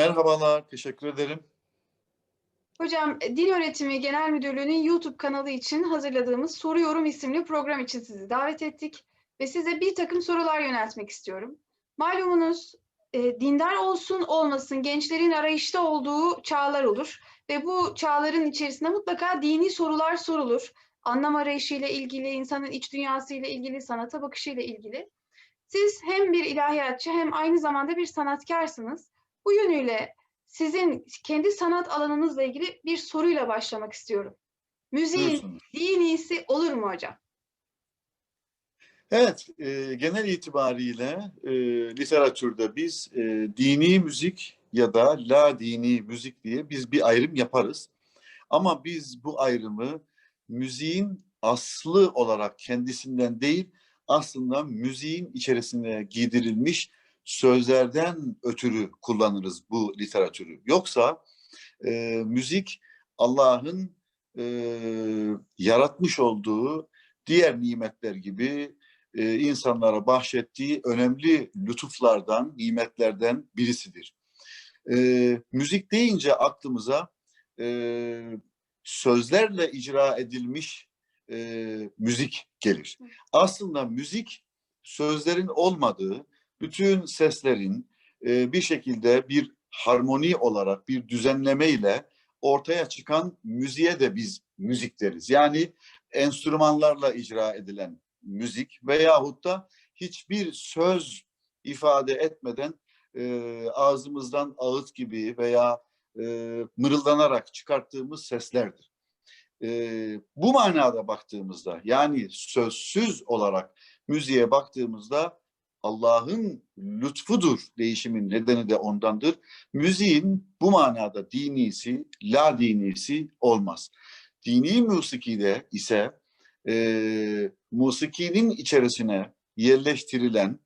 Merhabalar, teşekkür ederim. Hocam, Dil Öğretimi Genel Müdürlüğü'nün YouTube kanalı için hazırladığımız Soru Yorum isimli program için sizi davet ettik ve size bir takım sorular yöneltmek istiyorum. Malumunuz e, dindar olsun olmasın gençlerin arayışta olduğu çağlar olur ve bu çağların içerisinde mutlaka dini sorular sorulur. Anlam arayışıyla ilgili, insanın iç dünyasıyla ilgili, sanata bakışıyla ilgili. Siz hem bir ilahiyatçı hem aynı zamanda bir sanatkarsınız. Bu yönüyle sizin kendi sanat alanınızla ilgili bir soruyla başlamak istiyorum. Müziğin Buyursunlar. dinisi olur mu hocam? Evet, e, genel itibariyle e, literatürde biz e, dini müzik ya da la dini müzik diye biz bir ayrım yaparız. Ama biz bu ayrımı müziğin aslı olarak kendisinden değil, aslında müziğin içerisine giydirilmiş sözlerden ötürü kullanırız bu literatürü. Yoksa e, müzik Allah'ın e, yaratmış olduğu diğer nimetler gibi e, insanlara bahşettiği önemli lütuflardan, nimetlerden birisidir. E, müzik deyince aklımıza e, sözlerle icra edilmiş e, müzik gelir. Aslında müzik sözlerin olmadığı, bütün seslerin e, bir şekilde bir harmoni olarak, bir düzenleme ile ortaya çıkan müziğe de biz müzik deriz. Yani enstrümanlarla icra edilen müzik veyahut da hiçbir söz ifade etmeden e, ağzımızdan ağıt gibi veya e, mırıldanarak çıkarttığımız seslerdir. E, bu manada baktığımızda yani sözsüz olarak müziğe baktığımızda Allah'ın lütfudur değişimin nedeni de ondandır. Müziğin bu manada dinisi, la dinisi olmaz. Dini musikide ise e, musikinin içerisine yerleştirilen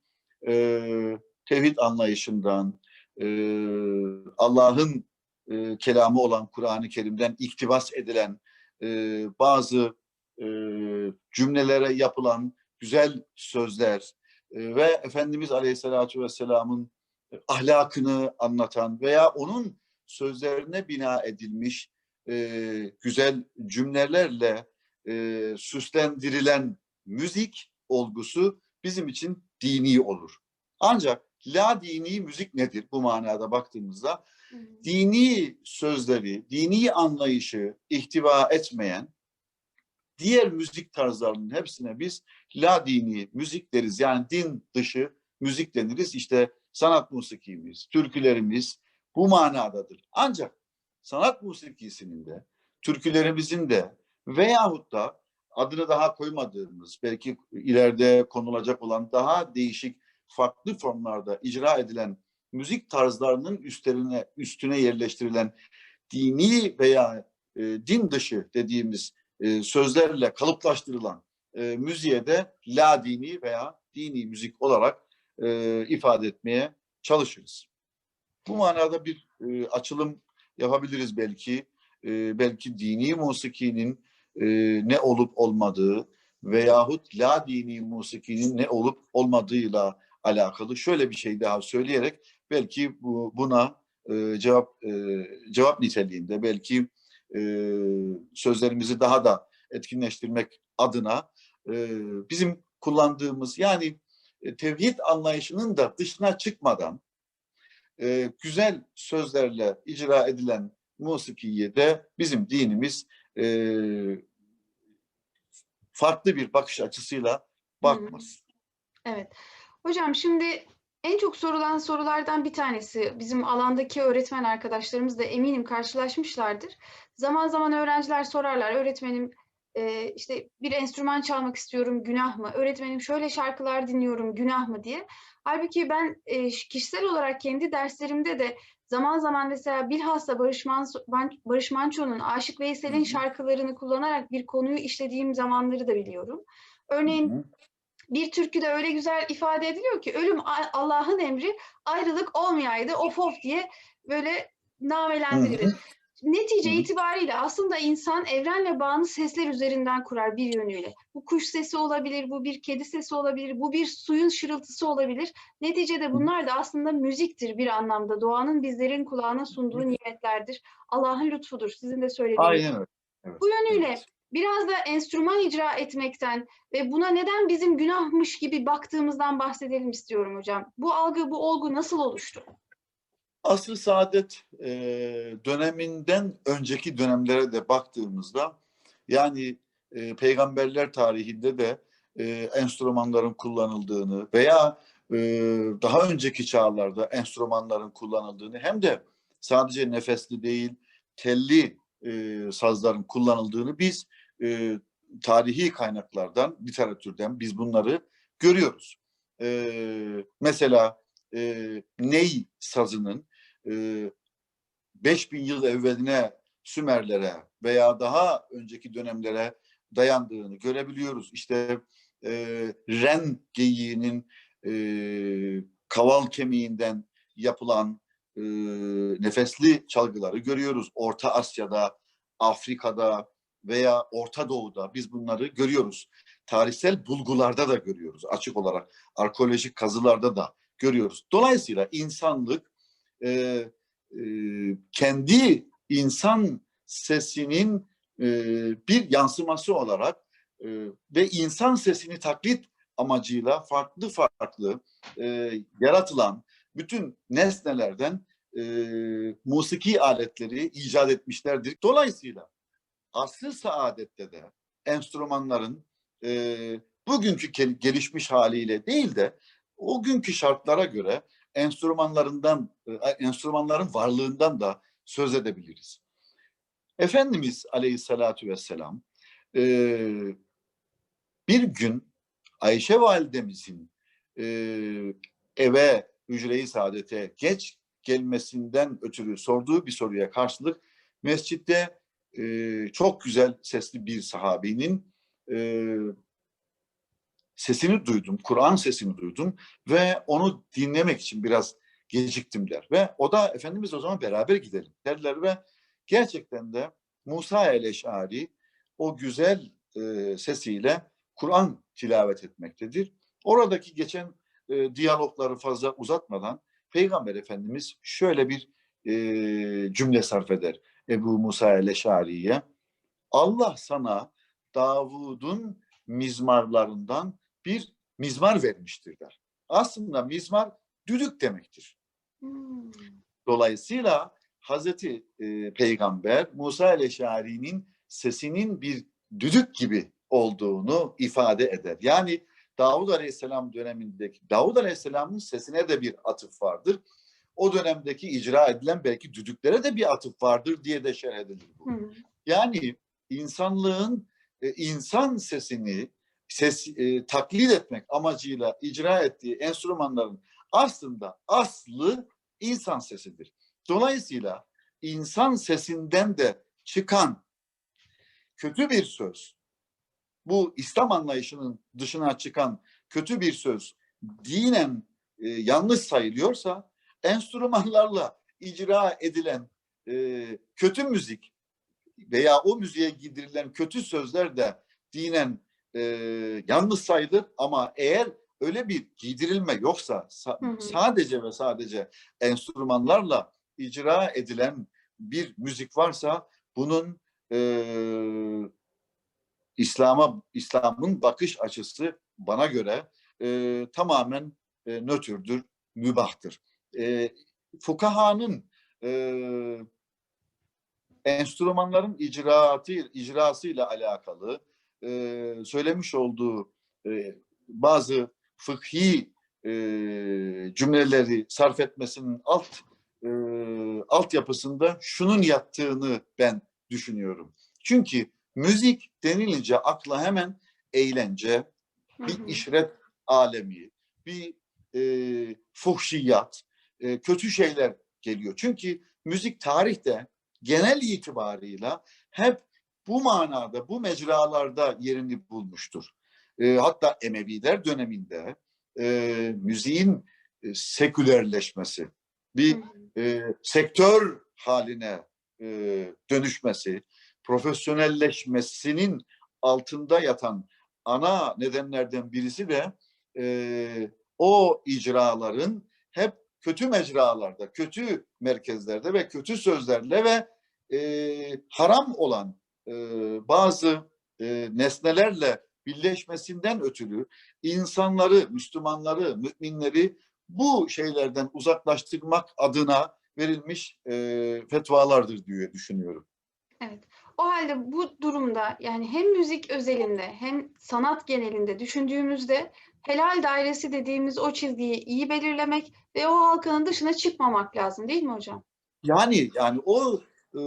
e, tevhid anlayışından, e, Allah'ın e, kelamı olan Kur'an-ı Kerim'den iktibas edilen e, bazı e, cümlelere yapılan güzel sözler ve Efendimiz Aleyhisselatü Vesselam'ın ahlakını anlatan veya onun sözlerine bina edilmiş e, güzel cümlelerle e, süslendirilen müzik olgusu bizim için dini olur. Ancak la dini müzik nedir bu manada baktığımızda? Dini sözleri, dini anlayışı ihtiva etmeyen diğer müzik tarzlarının hepsine biz la dini müzik deriz. Yani din dışı müzik deniriz. İşte sanat musikimiz, türkülerimiz bu manadadır. Ancak sanat musikisinin de, türkülerimizin de veyahut da adını daha koymadığımız, belki ileride konulacak olan daha değişik farklı formlarda icra edilen müzik tarzlarının üstlerine üstüne yerleştirilen dini veya e, din dışı dediğimiz e, sözlerle kalıplaştırılan e, müziğe de la dini veya dini müzik olarak e, ifade etmeye çalışırız. Bu manada bir e, açılım yapabiliriz belki. E, belki dini musikinin e, ne olup olmadığı veyahut la dini musikinin ne olup olmadığıyla alakalı şöyle bir şey daha söyleyerek belki bu, buna e, cevap e, cevap niteliğinde belki e, sözlerimizi daha da etkinleştirmek adına bizim kullandığımız yani e, tevhid anlayışının da dışına çıkmadan e, güzel sözlerle icra edilen musikiye de bizim dinimiz e, farklı bir bakış açısıyla bakmaz. Evet. Hocam şimdi en çok sorulan sorulardan bir tanesi bizim alandaki öğretmen arkadaşlarımız da eminim karşılaşmışlardır. Zaman zaman öğrenciler sorarlar öğretmenim e, işte bir enstrüman çalmak istiyorum günah mı? Öğretmenim şöyle şarkılar dinliyorum günah mı diye. Halbuki ben e, kişisel olarak kendi derslerimde de zaman zaman mesela bilhassa Barış, Manso, Barış Manço'nun Aşık Veysel'in şarkılarını kullanarak bir konuyu işlediğim zamanları da biliyorum. Örneğin Hı hı. bir türküde öyle güzel ifade ediliyor ki ölüm Allah'ın emri ayrılık olmayaydı of of diye böyle namelendirilir. Netice Hı hı. itibariyle aslında insan evrenle bağını sesler üzerinden kurar bir yönüyle. Bu kuş sesi olabilir, bu bir kedi sesi olabilir, bu bir suyun şırıltısı olabilir. Neticede bunlar da aslında müziktir bir anlamda. Doğanın bizlerin kulağına sunduğu nimetlerdir. Allah'ın lütfudur. Sizin de söylediğiniz. Aynen öyle. Evet. Bu yönüyle biraz da enstrüman icra etmekten ve buna neden bizim günahmış gibi baktığımızdan bahsedelim istiyorum hocam. Bu algı, bu olgu nasıl oluştu? Asr-ı Saadet e, döneminden önceki dönemlere de baktığımızda yani e, peygamberler tarihinde de e, enstrümanların kullanıldığını veya e, daha önceki çağlarda enstrümanların kullanıldığını hem de sadece nefesli değil telli e, sazların kullanıldığını biz e, tarihi kaynaklardan, literatürden biz bunları görüyoruz. E, mesela e, ney sazının e, 5000 yıl evveline Sümerlere veya daha önceki dönemlere dayandığını görebiliyoruz. İşte e, ren geyiğinin e, kaval kemiğinden yapılan e, nefesli çalgıları görüyoruz. Orta Asya'da, Afrika'da veya Orta Doğu'da biz bunları görüyoruz. Tarihsel bulgularda da görüyoruz açık olarak. Arkeolojik kazılarda da görüyoruz. Dolayısıyla insanlık e, e, kendi insan sesinin e, bir yansıması olarak e, ve insan sesini taklit amacıyla farklı farklı e, yaratılan bütün nesnelerden e, musiki aletleri icat etmişlerdir. Dolayısıyla asr saadette de enstrümanların e, bugünkü gel- gelişmiş haliyle değil de o günkü şartlara göre enstrümanlarından, e, enstrümanların varlığından da söz edebiliriz. Efendimiz Aleyhisselatü Vesselam e, bir gün Ayşe validemizin e, eve hücre-i saadete geç gelmesinden ötürü sorduğu bir soruya karşılık mescitte çok güzel sesli bir sahabinin sesini duydum, Kur'an sesini duydum ve onu dinlemek için biraz geciktim der. Ve o da Efendimiz o zaman beraber gidelim derler ve gerçekten de Musa el-Eş'ari o güzel e, sesiyle Kur'an tilavet etmektedir. Oradaki geçen e, diyalogları fazla uzatmadan Peygamber Efendimiz şöyle bir e, cümle sarf eder Ebu Musa el-Eş'ari'ye. Allah sana Davud'un mizmarlarından bir mizmar vermiştir der. Aslında mizmar düdük demektir. Hmm. Dolayısıyla Hazreti e, Peygamber Musa el-Eşari'nin sesinin bir düdük gibi olduğunu ifade eder. Yani Davud Aleyhisselam dönemindeki Davud Aleyhisselam'ın sesine de bir atıf vardır. O dönemdeki icra edilen belki düdüklere de bir atıf vardır diye de şerh edilir bu. Hmm. Yani insanlığın e, insan sesini ses e, taklit etmek amacıyla icra ettiği enstrümanların aslında aslı insan sesidir. Dolayısıyla insan sesinden de çıkan kötü bir söz, bu İslam anlayışının dışına çıkan kötü bir söz dinen e, yanlış sayılıyorsa enstrümanlarla icra edilen e, kötü müzik veya o müziğe giydirilen kötü sözler de dinen e, yanlış sayılır ama eğer öyle bir giydirilme yoksa sa- Hı hı. sadece ve sadece enstrümanlarla icra edilen bir müzik varsa bunun e, İslam'a İslam'ın bakış açısı bana göre e, tamamen e, nötrdür, mübahtır. E, fukahanın e, enstrümanların icraatı icrasıyla alakalı e, söylemiş olduğu e, bazı fıkhi e, cümleleri sarf etmesinin alt e, altyapısında şunun yattığını ben düşünüyorum. Çünkü müzik denilince akla hemen eğlence, bir işret alemi, bir e, fuhşiyat, e, kötü şeyler geliyor. Çünkü müzik tarihte genel itibarıyla hep bu manada, bu mecralarda yerini bulmuştur. E, hatta Emeviler döneminde e, müziğin e, sekülerleşmesi, bir e, sektör haline e, dönüşmesi, profesyonelleşmesinin altında yatan ana nedenlerden birisi de e, o icraların hep kötü mecralarda, kötü merkezlerde ve kötü sözlerle ve e, haram olan e, bazı e, nesnelerle birleşmesinden ötürü insanları, Müslümanları, müminleri bu şeylerden uzaklaştırmak adına verilmiş e, fetvalardır diye düşünüyorum. O halde bu durumda yani hem müzik özelinde hem sanat genelinde düşündüğümüzde helal dairesi dediğimiz o çizgiyi iyi belirlemek ve o halkanın dışına çıkmamak lazım değil mi hocam? Yani yani o e,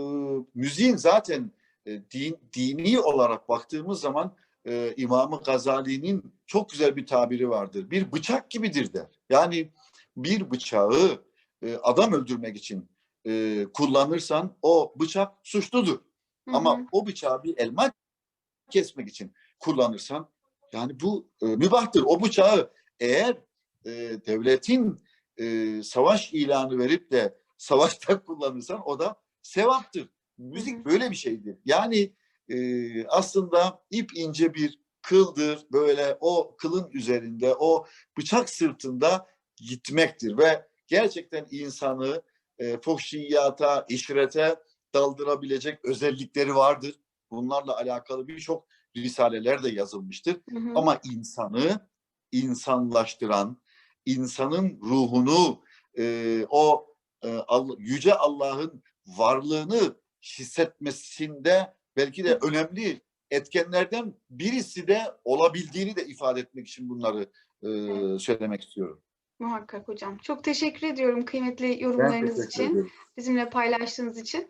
müziğin zaten e, din, dini olarak baktığımız zaman e, İmam-ı Gazali'nin çok güzel bir tabiri vardır. Bir bıçak gibidir der. Yani bir bıçağı e, adam öldürmek için e, kullanırsan o bıçak suçludur. Hı Ama hı. o bıçağı bir elma kesmek için kullanırsan yani bu e, mübahtır. O bıçağı eğer e, devletin e, savaş ilanı verip de savaşta kullanırsan o da sevaptır. Müzik böyle bir şeydir. Yani e, aslında ip ince bir kıldır. Böyle o kılın üzerinde, o bıçak sırtında gitmektir ve gerçekten insanı e, fuhşiyata, işrete daldırabilecek özellikleri vardır. Bunlarla alakalı birçok risaleler de yazılmıştır. Hı hı. Ama insanı insanlaştıran, insanın ruhunu, e, o e, Allah- yüce Allah'ın varlığını hissetmesinde belki de önemli etkenlerden birisi de olabildiğini de ifade etmek için bunları e, söylemek istiyorum. Muhakkak hocam. Çok teşekkür ediyorum kıymetli yorumlarınız için, ediyorum. bizimle paylaştığınız için.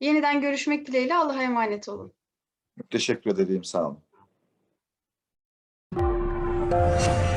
Yeniden görüşmek dileğiyle Allah'a emanet olun. Teşekkür ederim. Sağ olun. Thank you.